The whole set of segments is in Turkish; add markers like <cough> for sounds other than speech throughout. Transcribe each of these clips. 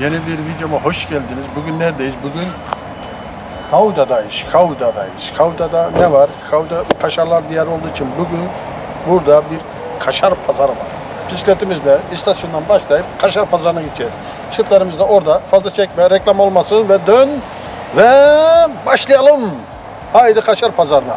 Yeni bir videoma hoş geldiniz. Bugün neredeyiz? Bugün Kauda'dayız. Kauda'dayız. Kauda'da ne var? Kauda kaşarlar diyarı olduğu için bugün burada bir kaşar pazarı var. Bisikletimizle istasyondan başlayıp kaşar pazarına gideceğiz. Işıklarımız da orada. Fazla çekme, reklam olmasın ve dön ve başlayalım. Haydi kaşar pazarına.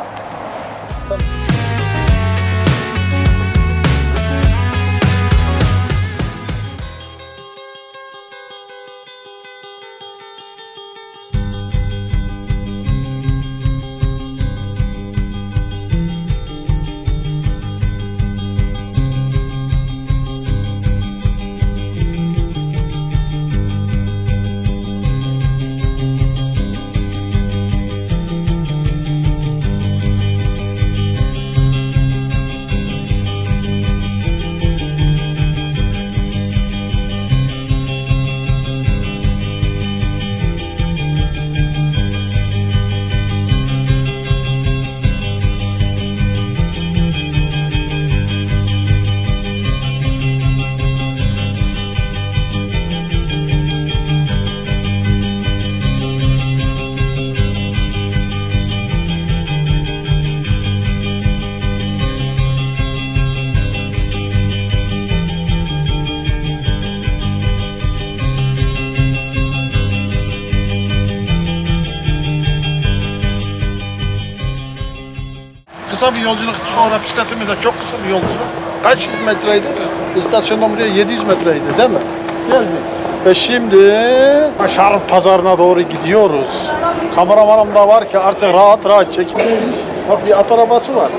Kısa bir yolculuk sonra bisikletimizle çok kısa bir yolculuk. Kaç yüz metreydi? İstasyondan buraya 700 metreydi değil mi? Geldi. Ve şimdi Kaşar pazarına doğru gidiyoruz. Kameramanım da var ki artık rahat rahat çek. Bak bir at arabası var.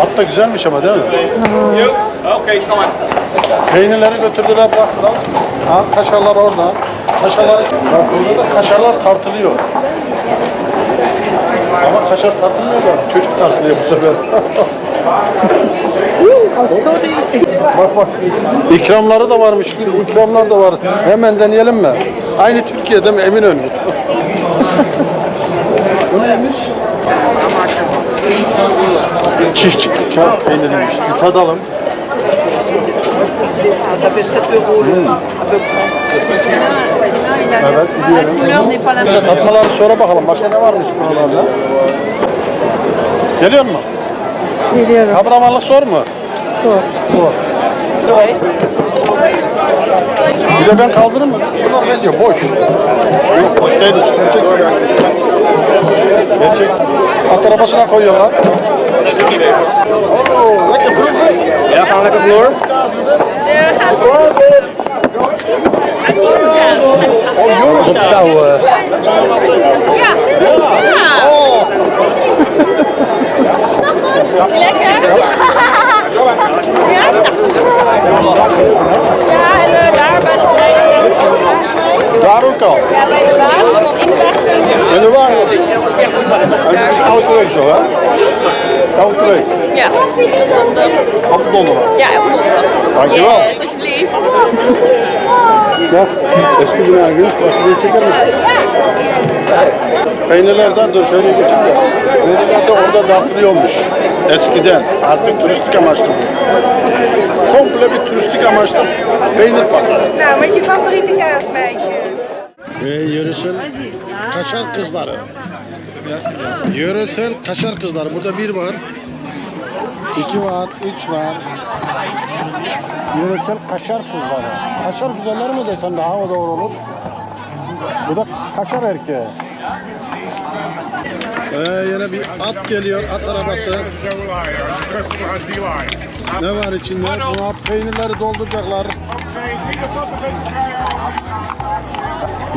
At da güzelmiş ama değil mi? Okay, come on. Peynirleri götürdüler baktılar. Ha, kaşarlar orada. Kaşarlar, bak burada da kaşarlar tartılıyor. Ama kaşar tartılmıyor da çocuk tartılıyor bu sefer. <laughs> bak bak ikramları da varmış. İkramlar da var. Hemen deneyelim mi? Aynı Türkiye'de mi Eminönü? bu neymiş? Çiftçi kağıt peyniriymiş. Bir tadalım. Ça fait 7 euros le à peu près. Evet, gidiyorum. Tatmaları sonra bakalım. Başka ne varmış buralarda? Geliyor mu? Geliyorum. Kabramanlık sor mu? Sor. Sor. Bir de ben kaldırırım mı? Bunlar benziyor, boş. Yok, boş değilmiş. Gerçek. Gerçek. At arabasına koyuyorlar. Oo, lekker proeven. Ja, gaan we lekker vloer. Oh, jongens. Op touw. Oh. Ja, en eh, daar bij de trein. Daar ook al. Ja, bij de baan. In de wacht. En het is oud terug zo, hè? Oud terug. Ja, donderdag. Op de donderdag. Ja, op donderdag. Dankjewel. Yes, alsjeblieft. Ya eski bina gün başını çeker misin? Peynirlerden dur şöyle geçeyim de. Peynirler de orada dağıtılıyormuş. Eskiden. Artık turistik amaçlı bu. Komple bir turistik amaçlı peynir pazarı. Nou, met je favoriete kaasmeisje. Ve yöresel kaşar kızları. Yöresel kaşar kızları. Burada bir var. İki var, üç var. Yöresel kaşar kızları. Kaşar güzeller mi desem daha mı doğru olur? Bu da kaşar erkeği. Ee, yine bir at geliyor, at arabası. Ne var içinde? Buna peynirleri dolduracaklar.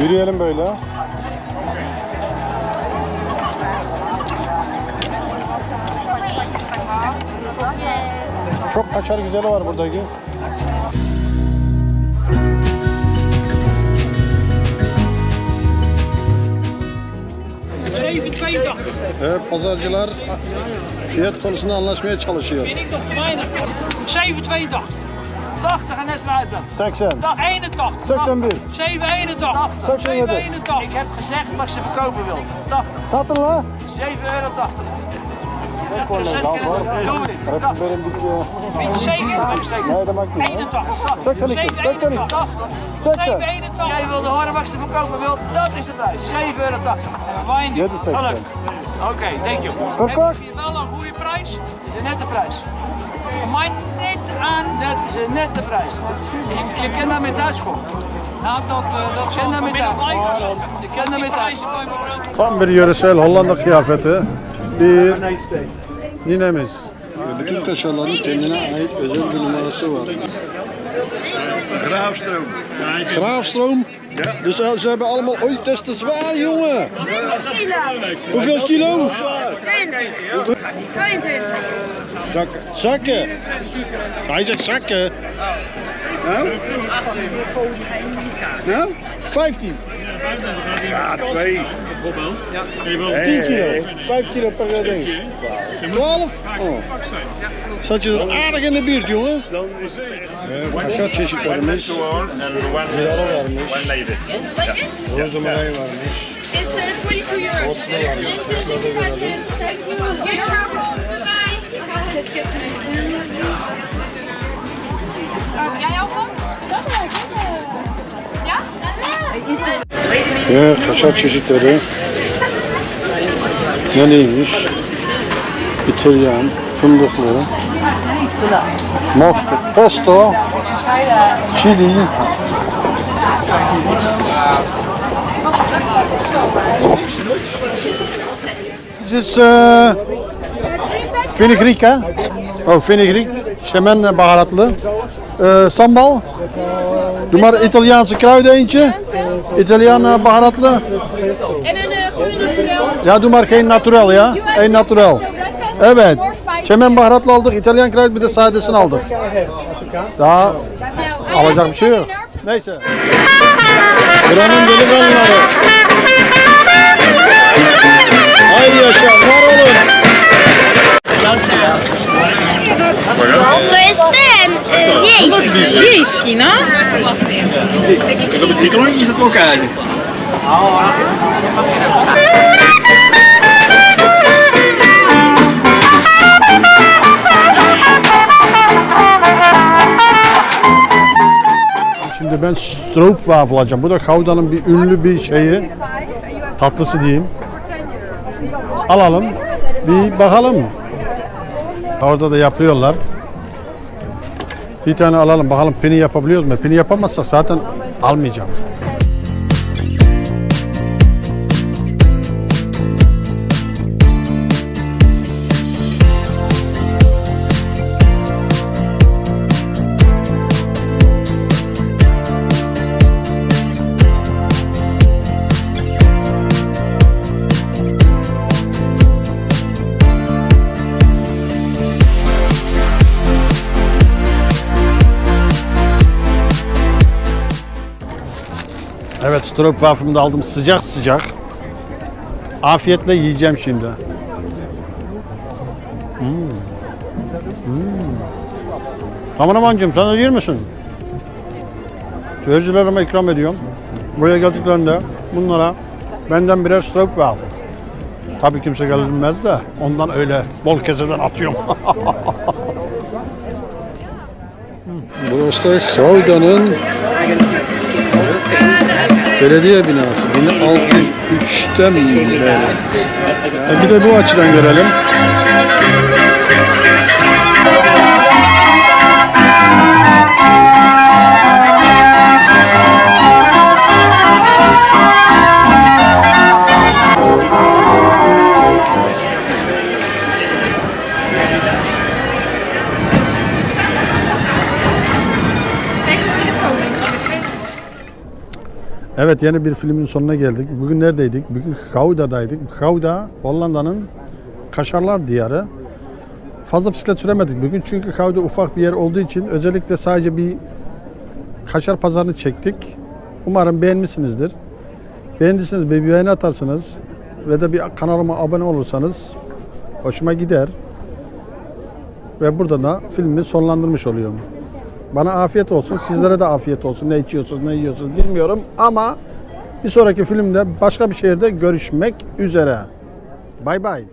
Yürüyelim böyle. Çok kaşar güzeli var buradaki. Evet, pazarcılar fiyat konusunda anlaşmaya çalışıyor. Vind ik nog te weinig. 782. 80 en Nesluiten. 80, Dag 81. 81, 781. 781. Ik heb gezegd wat ze verkopen wil. 80. satın la. 7,80 euro. Dat. Weet je zeker? Nee, dat maakt niet. 81. Zet ze niet, zet ze niet. 7,81. Jij wil de Hornbachse verkopen wil, dat is de prijs. 7,80 euro. Wijn Dit is. Oké, thank you. Verkocht. Heb je wel een goede prijs? De nette prijs. Mij net aan, dat is een nette prijs. Je, je kan daarmee thuis komen. Nou, dat, dat kan daarmee thuis. Je kan daarmee thuis. Tam bir yöresel Hollanda kıyafeti. Bir ninemiz. Bütün taşlarların kendine ait özel bir numarası var. Graafstroom. Graafstroom. Dus eh, ze hebben allemaal... Oei, dat is te zwaar, jongen. Hoeveel kilo? 22. Zakken. Zakken. Hij zegt zakken. Nou? Nou? 15. Ja, twee. Bijvoorbeeld. Ja. 10 kilo, 5 kilo per ding. 12? Oh. Zat je er aardig in de buurt, jongen? Een shotje is eh, voor de mens. One ladies. Hoe is de maar It's 22 euros. Evet, kaşar çeşitleri. Ne neymiş? İtalyan, fındıklı, mosto, pesto, chili. Dit is uh, fenugreek hè? Oh, fenugreek. Shemen baharatlı. Eh, sambal. Doe maar Italiaanse kruiden eentje. Italiaan eh, baharatlı. En een naturel. Ya doe maar geen naturel ya. Een naturel. Evet. Çemen baharatlı aldık. İtalyan kruid bir de sadesini aldık. Daha alacak bir şey yok. Neyse. Buranın delikanlıları. Şimdi ben stroopwafel alacağım. Bu da Gauda'nın bir ünlü bir şeyi. Tatlısı diyeyim. Alalım. Bir bakalım. Orada da yapıyorlar. Bir tane alalım. Bakalım pini yapabiliyoruz mu? Pini yapamazsak zaten almayacağım. Evet stroopwafel'ımı da aldım sıcak sıcak. Afiyetle yiyeceğim şimdi. Hmm. Hmm. Kameramancığım sen de yer misin? Seyircilerime ikram ediyorum. Buraya geldiklerinde bunlara benden birer stroopwafel. Tabii kimse gelmez de ondan öyle bol keseden atıyorum. Burası da Gauda'nın belediye binası. 1603'te mi beri? E bir de bu açıdan görelim. Evet yeni bir filmin sonuna geldik. Bugün neredeydik? Bugün Gauda'daydık. Gouda Hollanda'nın kaşarlar diyarı. Fazla bisiklet süremedik bugün çünkü Gouda ufak bir yer olduğu için özellikle sadece bir kaşar pazarını çektik. Umarım beğenmişsinizdir. Beğendiyseniz bir beğeni atarsınız ve de bir kanalıma abone olursanız hoşuma gider. Ve burada da filmi sonlandırmış oluyorum. Bana afiyet olsun, sizlere de afiyet olsun. Ne içiyorsunuz, ne yiyorsunuz bilmiyorum ama bir sonraki filmde başka bir şehirde görüşmek üzere. Bay bay.